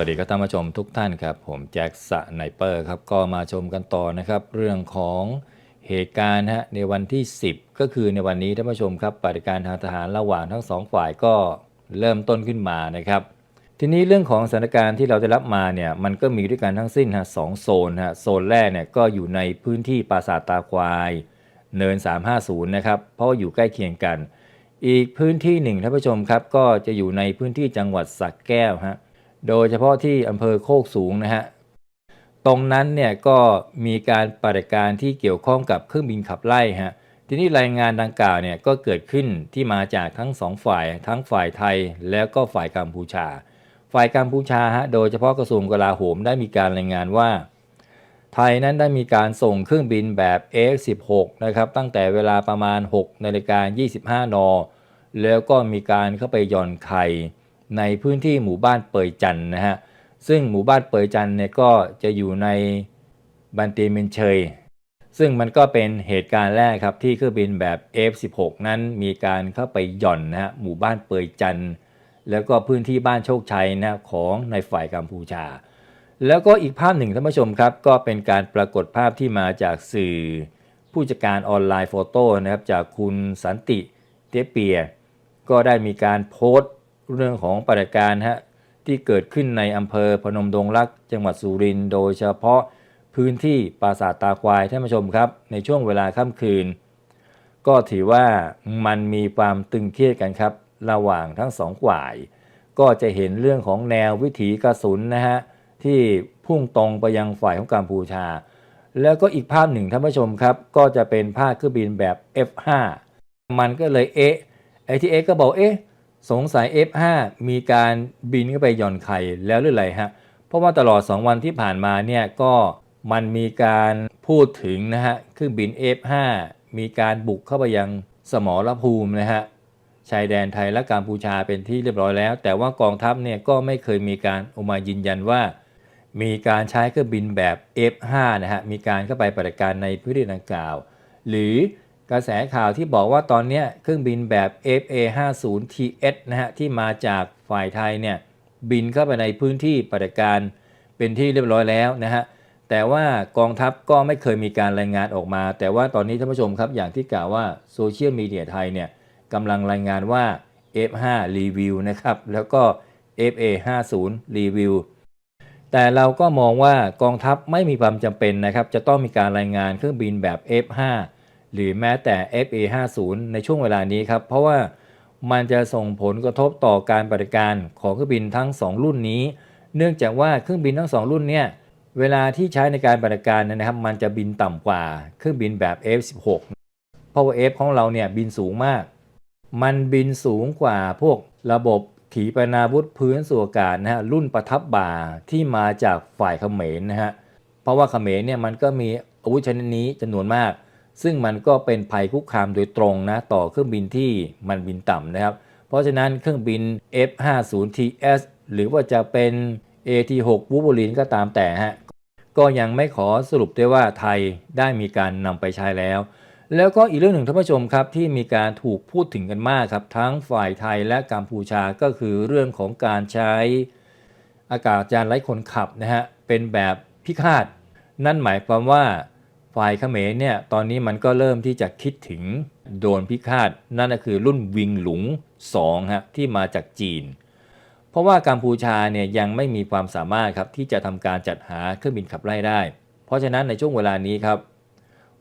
วัสดีครับท่านผู้ชมทุกท่านครับ ผมแจ็คสไนเปอร์ครับก็มาชมกันต่อนะครับ เรื่องของเหตุการณ์ฮะในวันที่ 10 ก็คือในวันนี้ท่านผู้ชมครับปฏิการทางทหารระหว่างทั้งสองฝ่ายก็เริ่มต้นขึ้นมานะครับ ทีนี้เรื่องของสถานการณ์ที่เราได้รับมาเนี่ยมันก็มีด้วยกันทั้งสิ้นฮะสองโซนฮะโซนแรกเนี่ยก็อยู่ในพื้นที่ปราสาทตาควาย เนิน 350 นะครับเพราะว่าอยู่ใกล้เคียงกัน อีกพื้นที่หนึ่งท่านผู้ชมครับก็จะอยู่ในพื้นที่จังหวัดสระแก้วฮะ โดยเฉพาะที่อำเภอโคกสูงนะฮะ ตรงนั้นเนี่ยก็มีการปฏิบัติการที่เกี่ยวข้องกับเครื่องบินขับไล่ฮะ ทีนี้รายงานดังกล่าวเนี่ยก็เกิดขึ้นที่มาจากทั้งสองฝ่าย ทั้งฝ่ายไทยแล้วก็ฝ่ายกัมพูชา ฝ่ายกัมพูชาฮะโดยเฉพาะกระทรวงกลาโหมได้มีการรายงานว่า ไทยนั้นได้มีการส่งเครื่องบินแบบ F16 นะครับตั้งแต่เวลาประมาณ6นาฬิกา25 น แล้วก็มีการเข้าไปย่อนไข่ ในพื้นที่หมู่บ้านเปยจันนะฮะซึ่งหมู่บ้านเปยจันเนี่ยก็จะอยู่ในบันเตมินเชย ซึ่งมันก็เป็นเหตุการณ์แรกครับที่เครื่องบินแบบ F16 นั้นมีการเข้าไปหย่อนนะฮะหมู่บ้านเปยจันแล้วก็พื้นที่บ้านโชคชัยนะของในฝ่ายกัมพูชา แล้วก็อีกภาพหนึ่งท่านผู้ชมครับ ก็เป็นการปรากฏภาพที่มาจากสื่อผู้จัดการออนไลน์โฟโต้นะครับจากคุณสันติเตเปีย ก็ได้มีการโพสต์ เรื่องของปฏิบัติการฮะที่เกิดขึ้นในอำเภอพนมดงรัก จังหวัดสุรินทร์โดยเฉพาะพื้นที่ปราสาทตาควายท่านผู้ชมครับ ในช่วงเวลาค่ำคืน ก็ถือว่ามันมีความตึงเครียดกันครับ ระหว่างทั้งสองฝ่าย ก็จะเห็นเรื่องของแนววิถีกระสุนนะฮะที่พุ่งตรงไปยังฝ่ายของกัมพูชา แล้วก็อีกภาพหนึ่งท่านผู้ชมครับ ก็จะเป็นภาพเครื่องบินแบบ F5 มันก็เลยเอ๊ะไอทีเอก็บอกเอ๊ะ สงสัย F5 มีการบินเข้าไปหย่อนไข่แล้วหรือไรฮะ เพราะว่าตลอด 2 วันที่ผ่านมาเนี่ยก็มันมีการพูดถึงนะฮะเครื่องบิน F5 มีการบุกเข้าไปยังสมรภูมินะฮะชายแดนไทยและกัมพูชาเป็นที่เรียบร้อยแล้ว แต่ว่ากองทัพเนี่ยก็ไม่เคยมีการออกมายืนยันว่า มีการใช้เครื่องบินแบบ F5 นะฮะมีการเข้าไปปฏิบัติการในพื้นที่ดังกล่าว หรือ กระแสข่าวที่บอกว่าตอนนี้เครื่องบินแบบ FA50TS นะฮะที่มาจากฝ่ายไทยเนี่ยบินเข้าไปในพื้นที่ปฏิการเป็นที่เรียบร้อยแล้วนะฮะแต่ว่ากองทัพก็ไม่เคยมีการรายงานออกมา แต่ว่าตอนนี้ท่านผู้ชมครับอย่างที่กล่าวว่าโซเชียลมีเดียไทยเนี่ยกำลังรายงานว่า F5 รีวิวนะครับแล้วก็ FA50 รีวิวแต่เราก็มองว่ากองทัพไม่มีความจำเป็นนะครับจะต้องมีการรายงานเครื่องบินแบบ F5 หรือแม้แต่ FA50 ในช่วงเวลานี้ครับ เพราะว่ามันจะส่งผลกระทบต่อการปฏิบัติการของเครื่องบินทั้ง 2 รุ่นนี้ เนื่องจากว่าเครื่องบินทั้ง 2 รุ่นเนี่ยเวลาที่ใช้ในการปฏิบัติการนะครับ มันจะบินต่ำกว่าเครื่องบินแบบ F16 เพราะว่า F ของเราเนี่ยบินสูงมาก มันบินสูงกว่าพวกระบบขีปนาวุธพื้นสู่อากาศนะฮะรุ่นประทับบ่าที่มาจากฝ่ายเขมรนะฮะเพราะว่าเขมรเนี่ยมันก็มีอาวุธชนิดนี้จำนวนมาก ซึ่งมันก็เป็นภัยคุกคามโดยตรงนะต่อเครื่องบินที่มันบินต่ำนะครับ เพราะฉะนั้นเครื่องบิน F50TS หรือว่าจะเป็น AT6 วูบูลินก็ตามแต่ฮะก็ยังไม่ขอสรุปได้ว่าไทยได้มีการนำไปใช้แล้ว แล้วก็อีกเรื่องหนึ่งท่านผู้ชมครับที่มีการถูกพูดถึงกันมากครับ ทั้งฝ่ายไทยและกัมพูชาก็คือเรื่องของการใช้อากาศยานไร้คนขับนะฮะเป็นแบบพิฆาต นั่นหมายความว่า ฝ่ายเขมรเนี่ยตอนนี้มันก็เริ่มที่จะคิดถึงโดนพิฆาตนั่นก็คือรุ่นวิงหลุง2ฮะที่มาจากจีน เพราะว่ากัมพูชาเนี่ยยังไม่มีความสามารถครับที่จะทำการจัดหาเครื่องบินขับไล่ได้ เพราะฉะนั้นในช่วงเวลานี้ครับ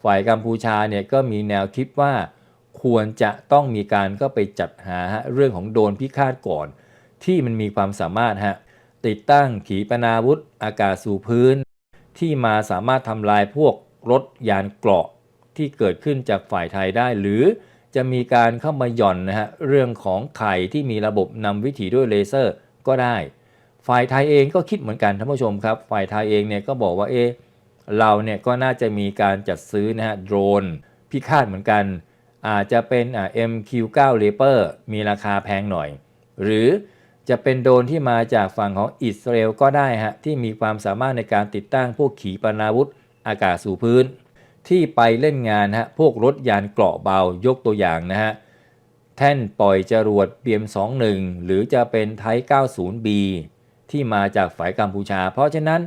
ฝ่ายกัมพูชาเนี่ยก็มีแนวคิดว่าควรจะต้องมีการก็ไปจัดหาเรื่องของโดนพิฆาตก่อน ที่มันมีความสามารถฮะติดตั้งขีปนาวุธอากาศสู่พื้น ที่มาสามารถทำลายพวก รถยานเกราะที่เกิดขึ้นจากฝ่ายไทยได้ หรือจะมีการเข้ามาหย่อนนะฮะเรื่องของไข่ที่มีระบบนำวิถีด้วยเลเซอร์ก็ได้ ฝ่ายไทยเองก็คิดเหมือนกันท่านผู้ชมครับ ฝ่ายไทยเองเนี่ยก็บอกว่าเอเราเนี่ยก็น่าจะมีการจัดซื้อนะฮะโดรนพิฆาตเหมือนกัน อาจจะเป็นอ่า MQ9 Reaper มีราคาแพงหน่อย หรือจะเป็นโดรนที่มาจากฝั่งของอิสราเอลก็ได้ฮะที่มีความสามารถในการติดตั้งพวกขีปนาวุธ อากาศสู่พื้น ที่ไปเล่นงานฮะพวกรถยานเกราะเบายกตัวอย่างนะฮะแท่นปล่อยจรวด BM21 หรือจะเป็นไทป์ 90B ที่มาจากฝ่ายกัมพูชา เพราะฉะนั้น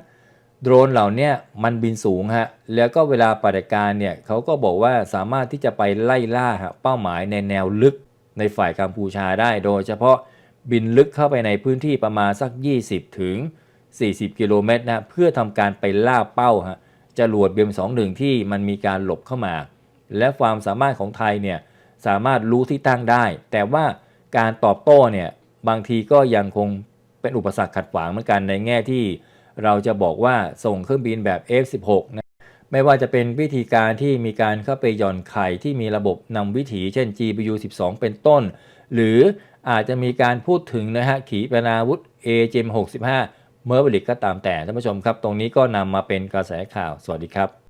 โดรนเหล่านี้มันบินสูงฮะแล้วก็เวลาปฏิการเนี่ยเขาก็บอกว่าสามารถที่จะไปไล่ล่าฮะเป้าหมายในแนวลึกในฝ่ายกัมพูชาได้โดยเฉพาะบินลึกเข้าไปในพื้นที่ประมาณสัก 20 ถึง 40 กิโลเมตรนะเพื่อทำการไปล่าเป้าฮะ จรวดเบม21ที่มันมีการหลบเข้ามา และความสามารถของไทยเนี่ยสามารถรู้ที่ตั้งได้ แต่ว่าการตอบโต้เนี่ยบางทีก็ยังคงเป็นอุปสรรคขัดขวางเหมือนกันในแง่ที่เราจะบอกว่าส่งเครื่องบินแบบ F16 นะไม่ว่าจะเป็นวิธีการที่มีการเข้าไปหย่อนไข่ที่มีระบบนำวิถีเช่น GPU 12 เป็นต้น หรืออาจจะมีการพูดถึงนะฮะขีปนาวุธ AGM 65 เมอร์บริกก็ตามแต่ท่านผู้ชมครับ ตรงนี้ก็นำมาเป็นกระแสข่าวสวัสดีครับ